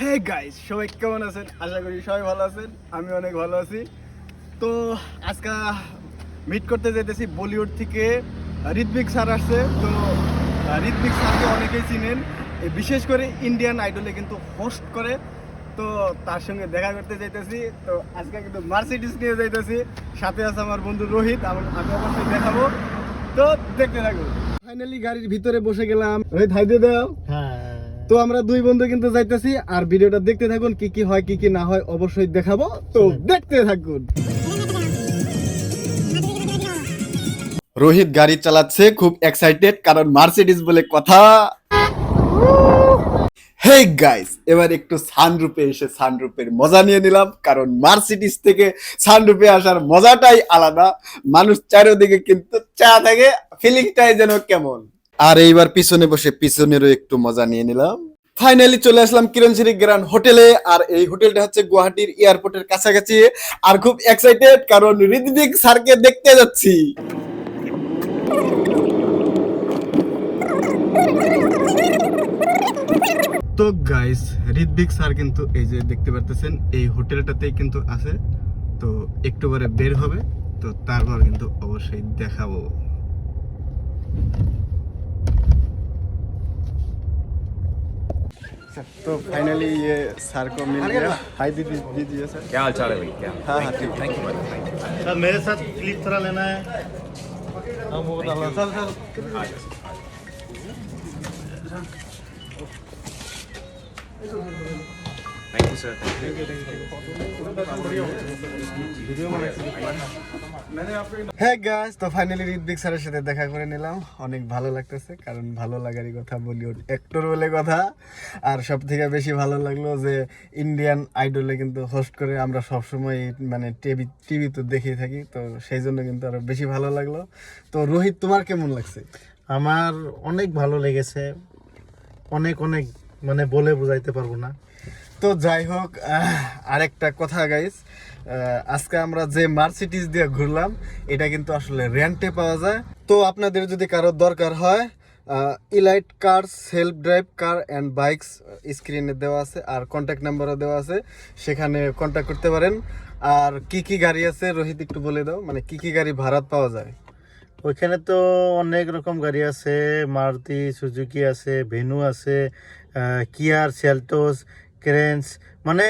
Hey guys সবাই কেমন আছেন? আশা করি সবাই ভালো আছেন। আমি অনেক ভালো আছি। তো আজকে মিট করতে যেতেছি বলিউড থেকে ঋত্বিক স্যার আসছে। তো ঋত্বিক স্যারকে অনেকেই চিনেন। বিশেষ করে ইন্ডিয়ান আইডলে কিন্তু হোস্ট করে। তো তার সঙ্গে দেখা করতে যাইতেছি। তো আজকে কিন্তু মার্সিডিস নিয়ে যাইতেছি। সাথে আছে আমার বন্ধু রোহিত। আমি অবশ্যই দেখাবো। তো দেখতে থাকো ফাইনালি গাড়ির ভিতরে বসে গেলাম। রোহিত, হাই দাও। তো আমরা দুই বন্ধু কিন্তু যাইতেছি আর ভিডিওটা দেখতে থাকুন কি কি হয় কি কি না হয় অবশ্যই দেখাবো। তো দেখতে থাকুন। রোহিত গাড়ি চালাচ্ছে খুব এক্সাইটেড কারণ মার্সিডিজ বলে কথা। হে গাইস এবার একটু সানরূপে এসে সানরূপের মজা নিয়ে নিলাম কারণ মার্সিডিস থেকে সানরূপে আসার মজাটাই আলাদা। মানুষ চারিদিকে কিন্তু চা থাকে ফিলিংটাই যেন কেমন। আর এইবার পিছনে বসে পিছনেরও একটু মজা নিয়ে নিলাম। ফাইনালি চলে আসলাম কিরণশ্রী গ্র্যান্ড হোটেলে, আর এই হোটেলটা হচ্ছে গুয়াহাটির এয়ারপোর্টের কাছাকাছি। আর খুব এক্সাইটেড কারণ ঋতিক স্যারকে দেখতে যাচ্ছি। তো গাইস ঋত্বিক স্যার কিন্তু এই যে দেখতে পারতেছেন, এই হোটেলটাতেই কিন্তু আছে। তো একটু পরে বের হবে, তো তারপর কিন্তু অবশ্যই দেখাবো। तो फाइनली ये सर को मिल गया। हाय दीदी दीजिए सर। क्या हाल चाल है भाई क्या? हाँ हाँ ठीक। थैंक यू सर मेरे साथ क्लिप थोड़ा लेना है। हाँ वो बता sir sir. Thank you sir হ্যাঁ গাইস তো ফাইনালি ঋত্বিক স্যারের সাথে দেখা করে নিলাম। অনেক ভালো লাগতেছে কারণ ভালো লাগারই কথা বলিউড অ্যাক্টর বলে কথা। আর সব থেকে বেশি ভালো লাগল যে ইন্ডিয়ান আইডলে কিন্তু হোস্ট করে আমরা সবসময় মানে টিভি টিভি তো দেখেই থাকি তো সেই জন্য কিন্তু আরও বেশি ভালো লাগল। তো রোহিত তোমার কেমন লাগছে? আমার অনেক ভালো লেগেছে। অনেক অনেক মানে বলে বোঝাইতে পারব না। তো যাই হোক আরেকটা কথা গাইস আজকে আমরা যে মার্সিডিজ দিয়ে ঘুরলাম, এটা কিন্তু আসলে রেন্টে পাওয়া যায়। তো আপনাদের যদি কারোর দরকার হয় elite car self drive car and bikes স্ক্রিনে দেওয়া আছে, আর কন্ট্যাক্ট নাম্বারও দেওয়া আছে, সেখানে কন্ট্যাক্ট করতে পারেন। আর কি কি গাড়ি আছে, রোহিত একটু বলে দাও মানে কি কি গাড়ি ভাড়াত পাওয়া যায়? ওইখানে তো অনেক রকম গাড়ি আছে মারুতি সুজুকি আছে ভেনু আছে কিয়ার সেলটোস ক্রেন্স মানে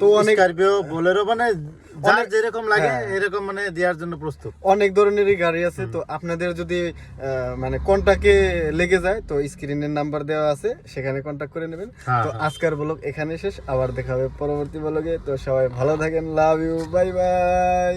তো অনেক- স্করপিও বোলেরো মানে যার যেরকম লাগে হ্যাঁ। এরকম মানে দেওয়ার জন্য প্রস্তুত। অনেক ধরনেরই গাড়ি আছে তো আপনাদের যদি মানে কন্টাক্টে লেগে যায় তো স্ক্রিনের নাম্বার দেওয়া আছে সেখানে কন্টাক্ট করে নেবেন। হ্যাঁ, তো হ্যাঁ। আজকের ব্লগ এখানে শেষ আবার দেখা হবে পরবর্তী ব্লগে তো সবাই ভালো থাকেন লাভ ইউ বাই বাই